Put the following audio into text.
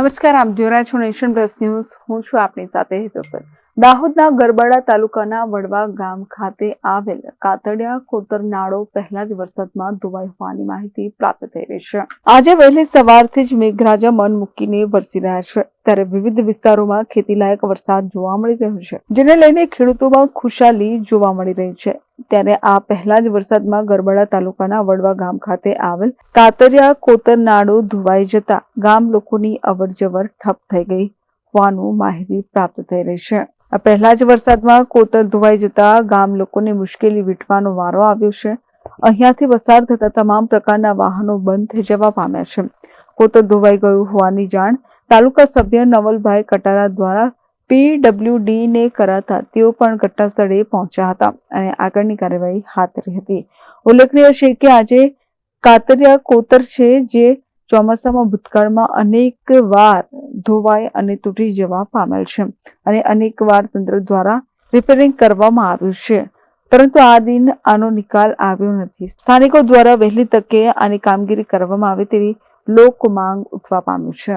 નમસ્કાર, આપ જોઈ છો નેશન પ્લસ ન્યૂઝ. હું છું આપની સાથે હિતોપર. દાહોદના ગરબાડા તાલુકાના વડવા ગામ ખાતે આવેલ કાતડિયા કોતર નાળો પહેલા જ વરસાદમાં ધોવાઈ હોવાની માહિતી પ્રાપ્ત થઈ રહી છે. આજે વહેલી સવારથી જ મેઘરાજા મન મૂકીને વરસી રહ્યા છે. ત્યારે વિવિધ વિસ્તારોમાં ખેતીલાયક વરસાદ જોવા મળી રહ્યો છે, જેને લઈને ખેડૂતોમાં ખુશાલી જોવા મળી રહી છે. ત્યારે આ પહેલા જ વરસાદમાં ગરબડા તાલુકાના વડવા ગામ ખાતે આવેલ કાતરિયા કોતરનાળો ધોવાઈ જતા ગામ લોકોની અવરજવર ઠપ થઈ ગઈ હોવાનું માહિતી પ્રાપ્ત થઈ રહી છે. આ પહેલા જ વરસાદમાં કોતર ધોવાઈ જતા ગામ લોકોને મુશ્કેલી વેઠવાનો વારો આવ્યો છે. અહીંયાથી પસાર થતા તમામ પ્રકારના વાહનો બંધ થઈ જવા પામ્યા છે. કોતર ધોવાઈ ગયું હોવાની જાણ તાલુકા સભ્ય નવલભાઈ કટારા દ્વારા પીડબ્લ્યુડી ને કરાતા તેઓ પણ ઘટના સ્થળે પહોંચ્યા હતા અને આગળની કાર્યવાહી હાથ ધરી હતી. ઉલ્લેખનીય છે કે આજે કાતરિયા કોતર છે જે ચોમાસામાં ભૂતકાળમાં અનેક વાર ધોવાઈ અને તૂટી જવા પામેલ છે અને અનેક વાર તંત્ર દ્વારા રિપેરિંગ કરવામાં આવ્યું છે. પરંતુ આ દિન આનો નિકાલ આવ્યો નથી. સ્થાનિકો દ્વારા વહેલી તકે આની કામગીરી કરવામાં આવે તેવી લોક માંગ ઉઠવા પામ્યું છે.